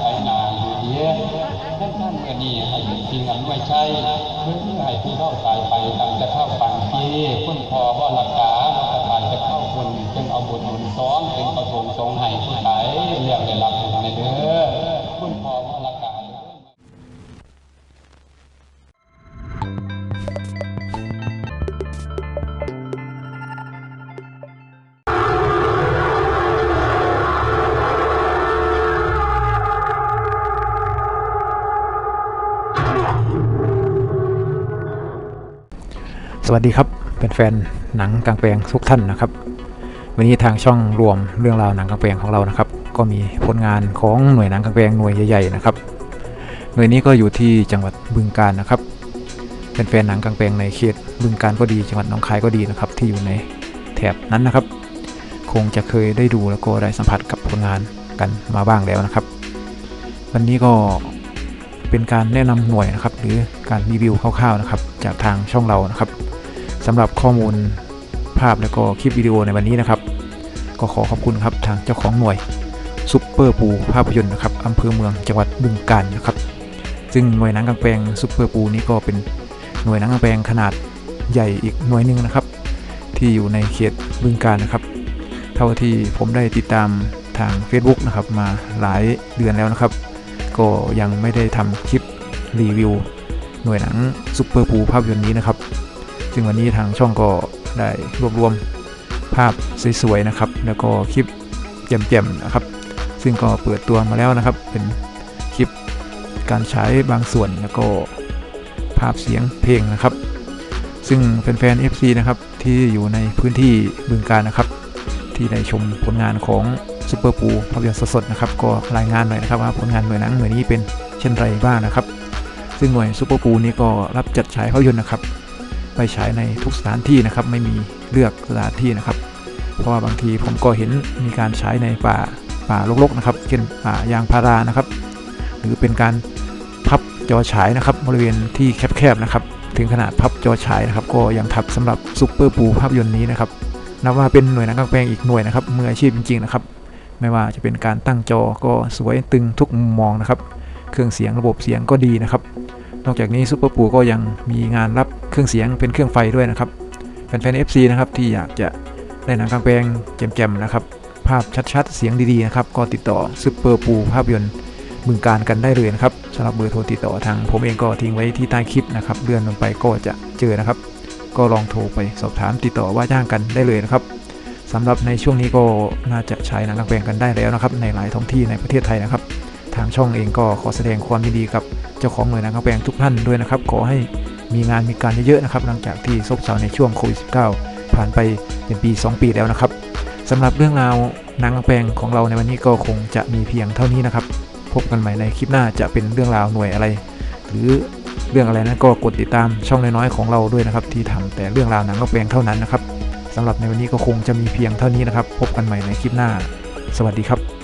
ใายนาอยู่เดียนั่นนั่นเมื่อนี้ให้เป็นสิ่งอันไว้ใช่เพื่อให้พี่เท่าตายไปต่างจะเข้าฝันที่คุ้นพอว่ละ สวัสดีครับเป็นแฟนหนังกลางแปลงทุกท่านนะครับ วันนี้ทางช่องรวมเรื่องราวหนังกลางแปลงของเรานะครับ ก็มีผลงานของหน่วยหนังกลางแปลงหน่วยใหญ่ๆนะครับหน่วยนี้ก็อยู่ที่จังหวัดบึงกาฬนะครับ เป็นแฟนหนังกลางแปลงในเขตบึงกาฬก็ดีจังหวัดหนองคายก็ดีนะครับ ที่อยู่ในแถบนั้นนะครับ คงจะเคยได้ดูแล้วก็ได้สัมผัสกับผลงานกันมาบ้างแล้วนะครับ วันนี้ก็เป็นการแนะนำหน่วยนะครับ หรือการรีวิวคร่าวๆนะครับ จากทางช่องเรานะครับ สำหรับข้อมูลภาพและก็คลิปวิดีโอในวันนี้นะครับ ก็ขอขอบคุณครับทางเจ้าของหน่วยซุปเปอร์ปูภาพยนตร์นะครับอำเภอเมืองจังหวัดบึงกาฬนะครับ ซึ่งหน่วยหนังกางแปลงซุปเปอร์ปูนี้ก็เป็นหน่วยหนังกางแปลงขนาดใหญ่อีกหน่วยหนึ่งนะครับ ที่อยู่ในเขตบึงกาฬนะครับ เท่าที่ผมได้ติดตามทาง Facebook นะครับมาหลายเดือนแล้วนะครับ ก็ยังไม่ได้ทำคลิปรีวิว หน่วยหนังซุปเปอร์ปูภาพยนตร์นี้นะครับ ซึ่งวันนี้ทางช่องก็ได้รวบรวมภาพสวยๆนะครับ แล้วก็คลิปแจ่มๆนะครับ ซึ่งก็เปิดตัวมาแล้วนะครับ เป็นคลิปการใช้บางส่วนแล้วก็ภาพเสียงเพลงนะครับ ซึ่งแฟนๆ FC นะครับที่อยู่ในพื้นที่บึงการนะครับ ที่ได้ชมผลงานของซูเปอร์ปูภาพยนตร์สดๆนะครับก็รายงานหน่อยนะครับว่าผลงานหน่วยหนังหน่วยนี้เป็นเช่นไรบ้างนะครับ ซึ่งหน่วยซูเปอร์ปูนี้ก็รับจัดฉายภาพยนตร์นะครับ ไปฉายในทุกสถานที่นะครับ ไม่มีเลือกสถานที่นะครับ เพราะว่าบางทีผมก็เห็นมีการใช้ในป่าป่ารกๆนะครับ เช่นป่ายางพารานะครับ หรือเป็นการพับจอฉายนะครับบริเวณที่แคบๆนะครับ ถึงขนาดพับจอฉายนะครับ ก็ยังทับสำหรับซุปเปอร์ปูภาพยนตร์นี้นะครับนับว่าเป็นหน่วยหนังกลางแปลงอีกหน่วยนะครับมืออาชีพจริงๆนะครับ ไม่ว่าจะเป็นการตั้งจอก็สวยตึงทุกมุมมองนะครับ เครื่องเสียงระบบเสียงก็ดีนะครับ นอกจากนี้ซูเปอร์ปูก็ยังมีงานรับเครื่องเสียงเป็นเครื่องไฟด้วยนะครับแฟนๆ FC นะครับที่อยากจะได้หนังกลางแปลงแจ่มๆนะครับ ภาพชัดๆ เสียงดีๆนะครับก็ติดต่อซูเปอร์ปูภาพยนตร์บึงการกันได้เลยนะครับสำหรับเบอร์โทรติดต่อทาง ผมเองก็ทิ้งไว้ที่ใต้คลิปนะครับเลื่อนลงไปก็จะเจอนะครับ ก็ลองโทรไปสอบถามติดต่อว่าจ้างกันได้เลยนะครับสำหรับในช่วงนี้ก็น่าจะใช้หนังกลางแปลงกันได้แล้วนะครับ ในหลายท้องที่ในประเทศไทยนะครับ ทางช่องเองก็ขอแสดงความยินดีกับ เจ้าของหน่วยนังกลางแปลงทุกท่านด้วยนะครับ ขอให้มีงานมีการเยอะๆนะครับ หลังจากที่ซบเซาในช่วงโควิด -19 ผ่านไปเป็นปี 2 ปีแล้วนะครับสำหรับเรื่องราวนังกลางแปลงของเราในวันนี้ก็คงจะมีเพียงเท่านี้นะครับ พบกันใหม่ในคลิปหน้าจะเป็นเรื่องราวหน่วยอะไร หรือเรื่องอะไรนั้นก็กดติดตามช่องน้อยๆของเราด้วยนะครับ ที่ทำแต่เรื่องราวหนังกลางแปลงเท่านั้นนะครับสำหรับในวันนี้ก็คงจะมีเพียงเท่านี้นะครับ พบกันใหม่ในคลิปหน้า สวัสดีครับ